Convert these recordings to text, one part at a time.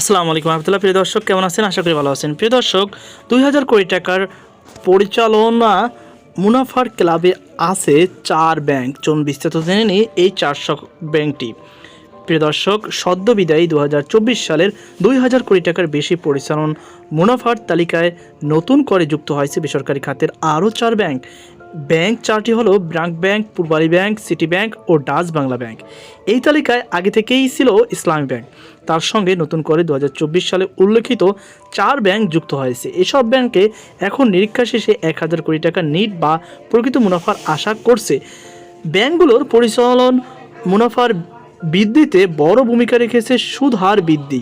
আসসালামু আলাইকুম রহমতুল্লাহ। প্রিয় দর্শক, কেমন আছেন? আশা করি ভালো আছেন। প্রিয় দর্শক দুই হাজার কোটি টাকার পরিচালনা মুনাফার ক্লাবে আছে চার ব্যাংক। চলুন বিস্তারিত জেনে নিই এই চার ব্যাংকটি। প্রিয় দর্শক, সদ্য বিদায়ী দু হাজার চব্বিশ সালের দুই হাজার কোটি টাকার বেশি পরিচালন মুনাফার তালিকায় নতুন করে যুক্ত হয়েছে বেসরকারি খাতের আরও চার ব্যাংক। ব্যাংক চারটি হলো BRAC bank, Pubali bank, city bank ও ডাচ বাংলা ব্যাংক। এই তালিকায় আগে থেকেই ছিল ইসলামী ব্যাংক। তার সঙ্গে নতুন করে দু হাজার চব্বিশ সালে উল্লেখিত চার ব্যাংক যুক্ত হয়েছে। এসব ব্যাংকে এখন নিরীক্ষা শেষে এক হাজার কোটি টাকা নিট বা প্রকৃত মুনাফার আশা করছে। ব্যাংকগুলোর পরিচালন মুনাফার বৃদ্ধিতে বড় ভূমিকা রেখেছে সুদ হার বৃদ্ধি।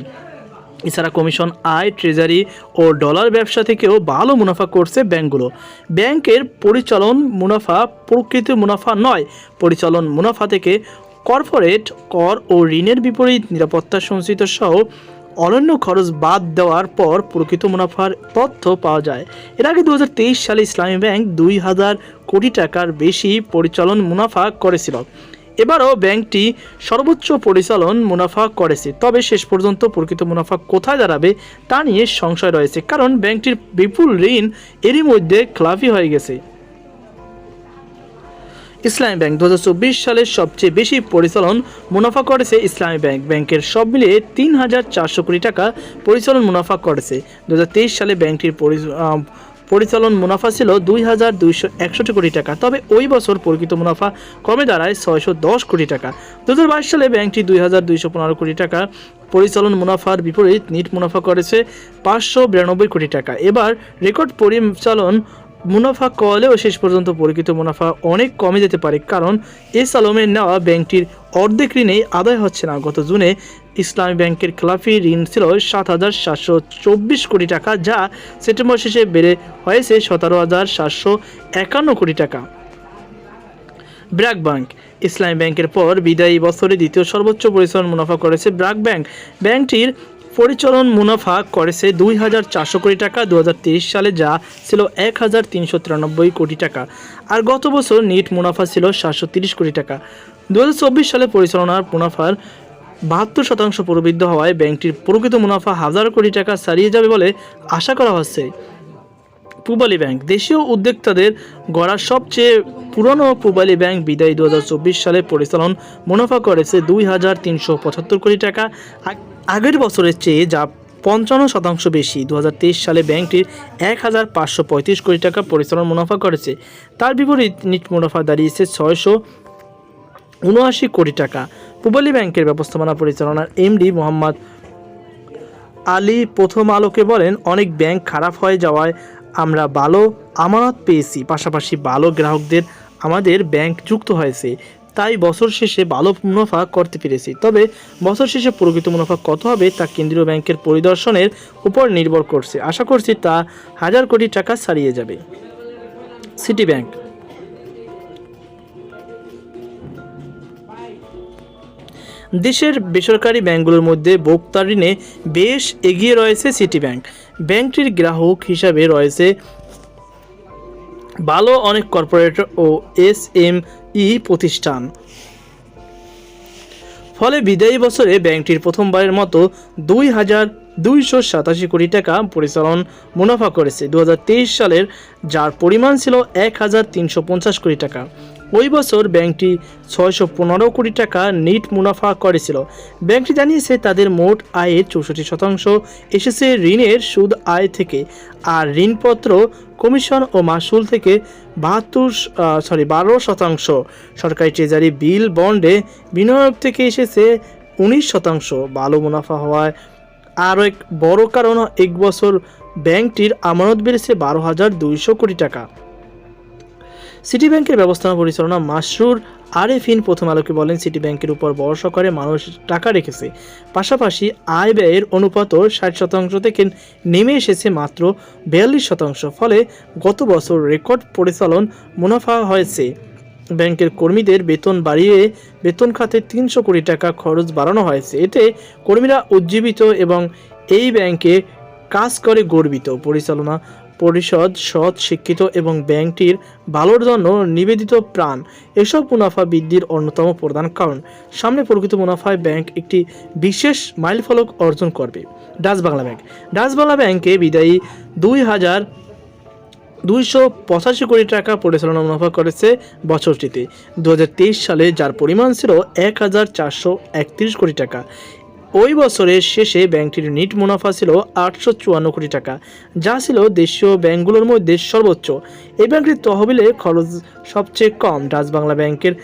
এছাড়া কমিশন আয়, ট্রেজারি ও ডলার ব্যবসা থেকেও ভালো মুনাফা করছে ব্যাংকগুলো। ব্যাংকের পরিচালন মুনাফা প্রকৃত মুনাফা নয়, পরিচালন মুনাফা থেকে কর্পোরেট কর ও ঋণের বিপরীত নিরাপত্তা সঞ্চিত সহ অনন্য খরচ বাদ দেওয়ার পর প্রকৃত মুনাফার তথ্য পাওয়া যায়। এর আগে দু হাজার তেইশ সালে ইসলামী ব্যাংক দুই হাজার কোটি টাকার বেশি পরিচালন মুনাফা করেছিল। এবারও ব্যাংকটি সর্বোচ্চ পরিচালন মুনাফা করেছে। তবে শেষ পর্যন্ত প্রকৃত মুনাফা কোথায় দাঁড়াবে তা নিয়ে সংশয় রয়েছে, কারণ ব্যাংকটির বিপুল ঋণ এরই মধ্যে খেলাফি হয়ে গেছে। ইসলামী ব্যাংক দু হাজার চব্বিশ সালের সবচেয়ে বেশি পরিচালন মুনাফা করেছে ইসলামী ব্যাংক। ব্যাংকের সব মিলিয়ে তিন হাজার চারশো কোটি টাকা পরিচালন মুনাফা করেছে। দু হাজার তেইশ সালে ব্যাংকটির পরিচালন মুনাফা ছিল দুই হাজার দুইশো একষট্টি কোটি টাকা। তবে ওই বছর প্রকৃত মুনাফা কমে দাঁড়ায় ছয়শো দশ কোটি টাকা। দু হাজার বাইশ সালে ব্যাংকটি দুই হাজার দুইশো পনেরো কোটি টাকা পরিচালন মুনাফার বিপরীত নিট মুনাফা করেছে পাঁচশো বিরানব্বই কোটি টাকা। এবার রেকর্ড পরিচালন মুনাফা কলেও শেষ পর্যন্ত পরিচিত মুনাফা অনেক কমে যেতে পারে, কারণ এস আলমের নেওয়া ব্যাংকটির অর্ধেক ঋণেই আদায় হচ্ছে না। গত জুনে ইসলামী ব্যাংকের খেলাফি ঋণ ছিল সাত হাজার সাতশো চব্বিশ কোটি টাকা, যা সেপ্টেম্বর শেষে বেড়ে হয়েছে সতেরো হাজার সাতশো একান্ন কোটি টাকা। ব্র্যাক ব্যাংক, ইসলামী ব্যাংকের পর বিদায়ী বছরে দ্বিতীয় সর্বোচ্চ পরিচালন মুনাফা করেছে ব্র্যাক ব্যাংক। ব্যাংকটির পরিচালন মুনাফা করেছে দুই হাজার চারশো কোটি টাকা দু হাজার তেইশ সালে যা ছিল এক হাজার তিনশো তিরানব্বই কোটি টাকা। আর গত বছর নিট মুনাফা ছিল সাতশো তিরিশ কোটি টাকা। দু হাজার চব্বিশ সালে পরিচালনার মুনাফার বাহাত্তর শতাংশ প্রবৃদ্ধ হওয়ায় ব্যাংকটির প্রকৃত মুনাফা হাজার কোটি টাকা ছাড়িয়ে যাবে বলে আশা করা হচ্ছে। পূবালী ব্যাংক, দেশীয় উদ্যোক্তাদের গড়া সবচেয়ে পুরনো পূবালী ব্যাংক বিদায়ী দু সালে পরিচালন মুনাফা করেছে দুই হাজার তিনশো পঁচাত্তর কোটি টাকা। আগের বছরের চেয়ে যা পঞ্চান্ন শতাংশ বেশি দু হাজার তেইশ সালে ব্যাংকটির এক হাজার পাঁচশো পঁয়ত্রিশ কোটি টাকা পরিচালন মুনাফা করেছে। তার বিপরীত নিট মুনাফা দাঁড়িয়েছে ছয়শো উনআশি কোটি টাকা। পূবালী ব্যাংকের ব্যবস্থাপনা পরিচালনার এমডি মোহাম্মদ আলী প্রথম আলোকে বলেন, অনেক ব্যাংক খারাপ হয়ে যাওয়ায় আমরা ভালো আমানত পেয়েছি, পাশাপাশি ভালো গ্রাহকদের আমাদের ব্যাংক যুক্ত হয়েছে। তাই বছর শেষে ভালো মুনাফা করতে পেরেছি। তবে বছর শেষে প্রকৃত মুনাফা কত হবে তা কেন্দ্রীয় ব্যাংকের পরিদর্শনের উপর নির্ভর করছে। আশা করছি তা হাজার কোটি টাকা ছাড়িয়ে যাবে। City bank. দেশের বেসরকারি ব্যাংকগুলোর মধ্যে ভোক্তা ঋণে বেশ এগিয়ে রয়েছে সিটি ব্যাংক। ব্যাংকটির গ্রাহক হিসাবে রয়েছে ভালো অনেক কর্পোরেটর ও এস এম ই প্রতিষ্ঠান। ফলে বিদায়ী বছরে ব্যাংকটির প্রথমবারের মতো দুই হাজার দুইশো সাতাশি কোটি টাকা পরিচালন মুনাফা করেছে। দু হাজার তেইশ সালের যার পরিমাণ ছিল এক হাজার তিনশো পঞ্চাশ কোটি টাকা। ওই বছর ব্যাংকটি ছয়শো পনেরো কোটি টাকা নিট মুনাফা করেছিল। ব্যাংকটি জানিয়েছে, তাদের মোট আয়ের চৌষট্টি শতাংশ এসেছে ঋণের সুদ আয় থেকে, আর ঋণপত্র, কমিশন ও মাসুল থেকে বাহাত্তর সরি বারো শতাংশ। সরকারি ট্রেজারি, বিল, বন্ডে বিনিয়োগ থেকে এসেছে উনিশ শতাংশ। ভালো মুনাফা হওয়ায় আর এক বড় কারণ, এক বছর ব্যাংকটির আমানত বেড়েছে বারো হাজার দুইশো কোটি টাকা। সিটি ব্যাংকের ব্যবস্থাপনা পরিচালনা মাসরুর আরেফিন প্রথম আলোকে বলেন, সিটি ব্যাংকের উপর ভরসা করে মানুষ টাকা রেখেছে। পাশাপাশি আয় ব্যয়ের অনুপাতও ষাট শতাংশ থেকে নেমে এসেছে মাত্র বিয়াল্লিশ শতাংশ। ফলে গত বছর রেকর্ড পরিচালন মুনাফা হয়েছে। ব্যাংকের কর্মীদের বেতন বাড়িয়ে বেতন খাতে তিনশো কোটি টাকা খরচ বাড়ানো হয়েছে। এতে কর্মীরা উজ্জীবিত এবং এই ব্যাংকে কাজ করে গর্বিত। পরিচালনা পরিষদ সৎ, শিক্ষিত এবং ব্যাংকটির ভালোর জন্য নিবেদিত প্রাণ। এসব মুনাফা বৃদ্ধির অন্যতম প্রধান কারণ। সামনে প্রকৃত মুনাফায় ব্যাংক একটি বিশেষ মাইলফলক অর্জন করবে। Dutch Bangla bank. Dutch Bangla ব্যাংকে বিদায়ী দুই হাজার দুইশো পঁচাশি কোটি টাকা পরিচালনা মুনাফা করেছে বছরটিতে। দু হাজার তেইশ সালে যার পরিমাণ ছিল এক হাজার চারশো একত্রিশ কোটি টাকা। ওই বছরের শেষে ব্যাংকটির নিট মুনাফা ছিল আটশো চুয়ান্ন কোটি টাকা, যা ছিল দেশীয় ব্যাংকগুলোর মধ্যে সর্বোচ্চ। এই ব্যাংকটির তহবিলে খরচ সবচেয়ে কম। ডাচ বাংলা ব্যাংকের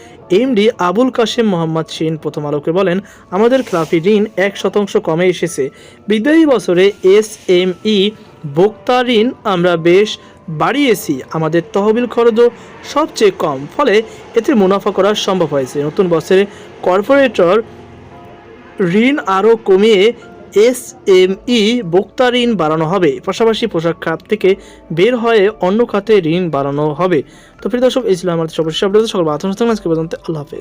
এমডি আবুল কাশেম মোহাম্মদ সেন প্রথম আলোকে বলেন, আমাদের খেলাপি ঋণ এক শতাংশ কমে এসেছে। বিদায়ী বছরে এস এম ই ভোক্তা ঋণ আমরা বেশ বাড়িয়েছি, আমাদের তহবিল খরচও সবচেয়ে কম, ফলে এতে মুনাফা করা সম্ভব হয়েছে। নতুন বছরে কর্পোরেটর ঋণ আরও কমিয়ে এস এম ই ভোক্তা ঋণ বাড়ানো হবে। পাশাপাশি পোশাক খাত থেকে বের হয়ে অন্য খাতে ঋণ বাড়ানো হবে। তো প্রিয় দর্শক, এই ছিল আমাদের সর্বশেষ আপডেট। সকল বাথরুম আজকে পর্যন্ত আল্লাহ হাফেজ।